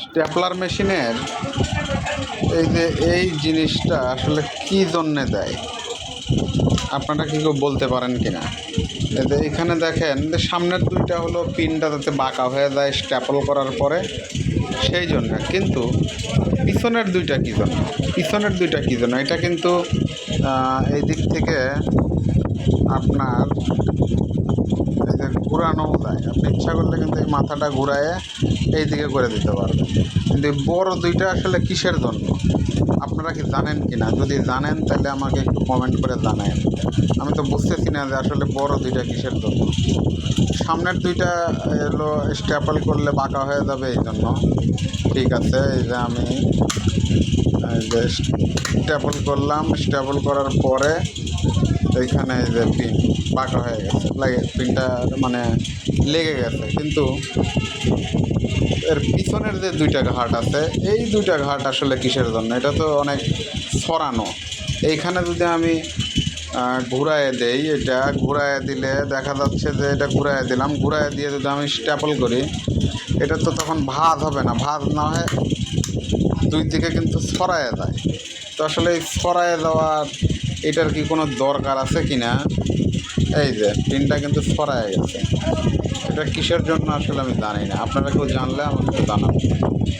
Stapler মেশিনের এই যে এই জিনিসটা আসলে কী জন্যে দেয়? আপনারা কি কেউ বলতে পারেন কি না এখানে দেখেন, যে সামনের দুইটা হলো পিনটা যাতে বাঁকা হয়ে যায় স্ট্যাপল করার পরে, সেই জন্য। কিন্তু পিছনের দুইটা কী জন্য? পিছনের দুইটা কী জন্য? এটা কিন্তু এই দিক থেকে আপনার ঘুরানো যায়। আপনি ইচ্ছা করলে কিন্তু এই মাথাটা ঘুরায় এই দিকে করে দিতে পারবেন। কিন্তু বড় দুইটা আসলে কিসের জন্য? আপনারা কি জানেন কি না যদি জানেন, তাহলে আমাকে একটু কমেন্ট করে জানায়েন। আমি তো বুঝতেছি না যে আসলে বড় দুইটা কিসের জন্য। সামনের দুইটা এলো স্ট্যাপল করলে বাঁকা হয়ে যাবে এই জন্য ঠিক আছে, এই যে আমি যে স্ট্যাপল করলাম স্ট্যাপল করার পরে এইখানে এই যে পিন বাঁকা হয়ে গেছে লাগে পিনটা মানে লেগে গেছে। কিন্তু এর পিছনের যে দুইটা ঘাট আছে, এই দুইটা ঘাট আসলে কিসের জন্য? এটা তো অনেক সরানো এইখানে যদি আমি ঘুরায় দেই, এটা ঘুরায় দিলে দেখা যাচ্ছে যে এটা ঘুরায় দিলাম। ঘুরায় দিয়ে যদি আমি স্ট্যাপল করি, এটা তো তখন ভাত হবে না। ভাত না হয় দুই দিকে কিন্তু ছড়ায় যায়। তো আসলে এই ছড়ায় যাওয়ার এটার কি কোনো দরকার আছে কি না এই যে, পিনটা কিন্তু সরাই গেছে। এটা কিসের জন্য আসলে আমি জানি না। আপনারা কেউ জানলে আমাকে জানাবেন।